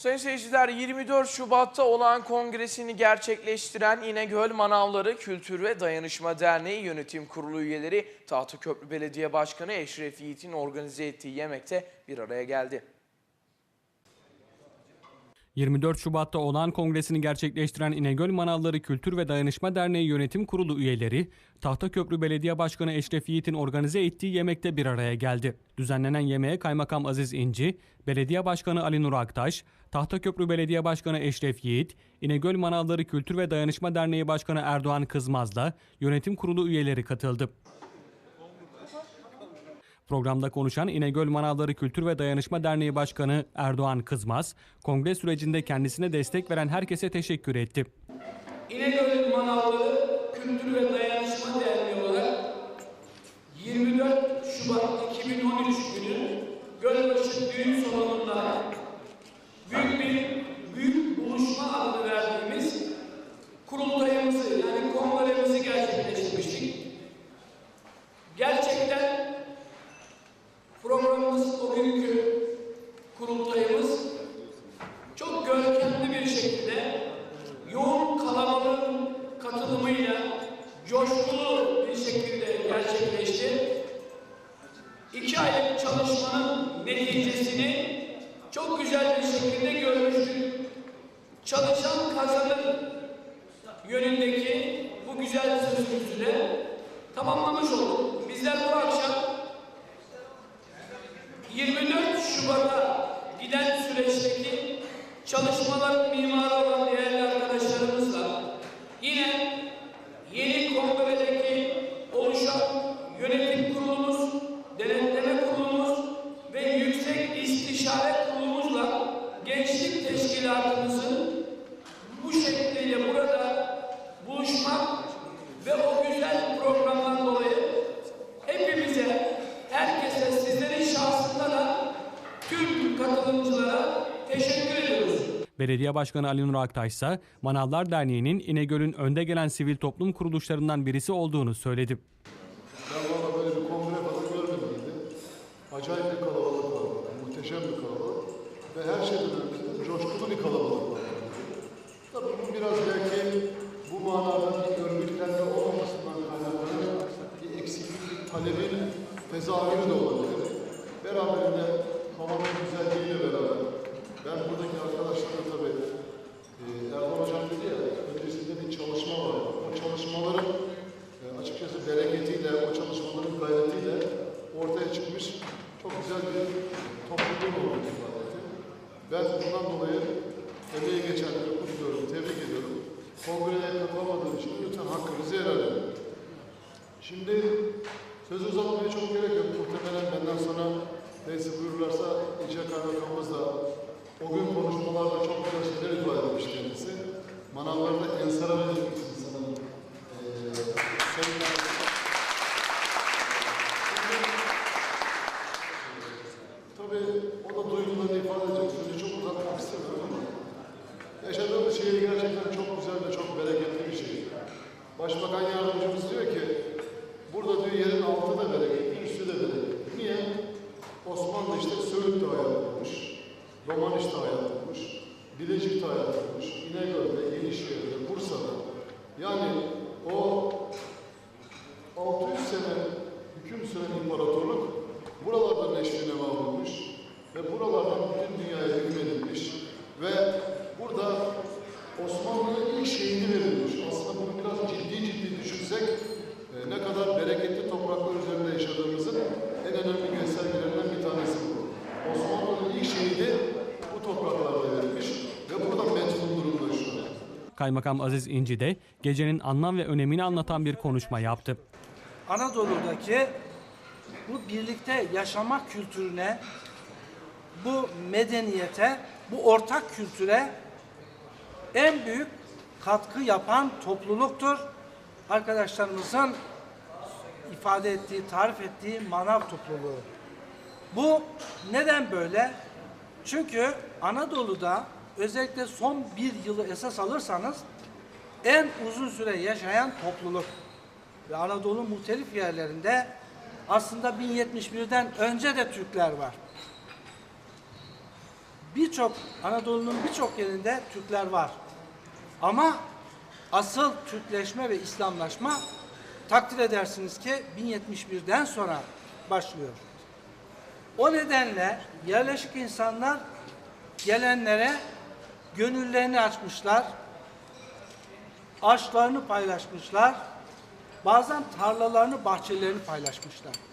Sayın seyirciler 24 Şubat'ta olan kongresini gerçekleştiren İnegöl Manavları Kültür ve Dayanışma Derneği Yönetim Kurulu üyeleri Tahtaköprü Belediye Başkanı Eşref Yiğit'in organize ettiği yemekte bir araya geldi. 24 Şubat'ta olan kongresini gerçekleştiren İnegöl Manavları Kültür ve Dayanışma Derneği Yönetim Kurulu üyeleri, Tahtaköprü Belediye Başkanı Eşref Yiğit'in organize ettiği yemekte bir araya geldi. Düzenlenen yemeğe Kaymakam Aziz İnci, Belediye Başkanı Ali Nur Aktaş, Tahtaköprü Belediye Başkanı Eşref Yiğit, İnegöl Manavları Kültür ve Dayanışma Derneği Başkanı Erdoğan Kızmaz'la yönetim kurulu üyeleri katıldı. Programda konuşan İnegöl Manavları Kültür ve Dayanışma Derneği Başkanı Erdoğan Kızmaz, kongre sürecinde kendisine destek veren herkese teşekkür etti. İnegöl Manavları Kültür ve Dayanışma Derneği olarak 24 Şubat 2013 günü Gölbaşı Düğün Salonu'nda büyük bir büyük buluşma adını verdiğimiz kurultayımızı yani kongremizi gerçekleştirmiştik. Gerçekten programımız o günkü kurultayımız çok görkemli bir şekilde yoğun kalabalığın katılımıyla coşkulu bir şekilde gerçekleşti. İki aylık çalışmanın neticesini çok güzel bir şekilde görmüştük. Çalışan kazanır yönündeki bu güzel sözümüzü de tamamlamış olduk. Bizler bu akşam 24 Şubat'a giden süreçteki çalışmaların mimarı olan değerli arkadaşlarımızla yine katılımcılara teşekkür ediyoruz. Belediye Başkanı Ali Nur Aktaş ise Manavlar Derneği'nin İnegöl'ün önde gelen sivil toplum kuruluşlarından birisi olduğunu söyledi. Ben valla böyle bir kongre falan görmedim dedi. Acayip bir kalabalık var. Muhteşem bir kalabalık. Ve her şeyden önce de coşkulu bir kalabalık var. Tabii bu biraz belki bu manada bir örgütlenme olmamasından kaynaklanan bir eksiklik, talebin tezahürü de olabilir. Beraberinde havanın güzelliğiyle beraber ben buradaki arkadaşlarla tabii e, Erdoğan Hocam dedi ya öncesinde bir çalışma var. O çalışmaların e, açıkçası bereketiyle, o çalışmaların gayretiyle ortaya çıkmış çok güzel bir topluluğun olduğunu ifade etti. Ben bundan dolayı emeği geçenleri kutluyorum, tebrik ediyorum. Kongreye katılamadığım için lütfen hakkınızı helal edin. Şimdi söz uzatmaya çok gerek yok. Muhtemelen benden sonra neyse buyururlarsa İlçe Kaymakamımız da o gün konuşmalarda çok güzel şeyler ifade etmiş kendisi. Manavlarda ensara verilmişsin sanırım. Ee, seminerde. Tabii o da duygularını ifade edecek. Sözü çok uzatmak istemiyorum ama yaşadığımız şehir gerçekten çok güzel ve çok bereketli bir şehir. Başbakan yardımcımız diyor ki burada diyor yerin altı da bereketli, üstü de bereketli. Niye? Osmanlı işte Söğüt'te hayat kurmuş, Romaniş'te hayat kurmuş, Bilecik'te hayat kurmuş, İnegöl'de, Yenişehir'de, Bursa'da. Yani o 600 sene hüküm süren imparatorluk buralardan neşrine bulmuş ve buralardan bütün dünyaya hükmedilmiş ve burada Osmanlı'nın ilk şehidi verilmiş. Kaymakam Aziz İnci de gecenin anlam ve önemini anlatan bir konuşma yaptı. Anadolu'daki bu birlikte yaşama kültürüne, bu medeniyete, bu ortak kültüre en büyük katkı yapan topluluktur. Arkadaşlarımızın ifade ettiği, tarif ettiği manav topluluğu. Bu neden böyle? Çünkü Anadolu'da özellikle son bir yılı esas alırsanız en uzun süre yaşayan topluluk ve Anadolu muhtelif yerlerinde aslında 1071'den önce de Türkler var. birçok Anadolu'nun birçok yerinde Türkler var. Ama asıl Türkleşme ve İslamlaşma takdir edersiniz ki 1071'den sonra başlıyor. O nedenle yerleşik insanlar gelenlere gönüllerini açmışlar, aşklarını paylaşmışlar, bazen tarlalarını, bahçelerini paylaşmışlar.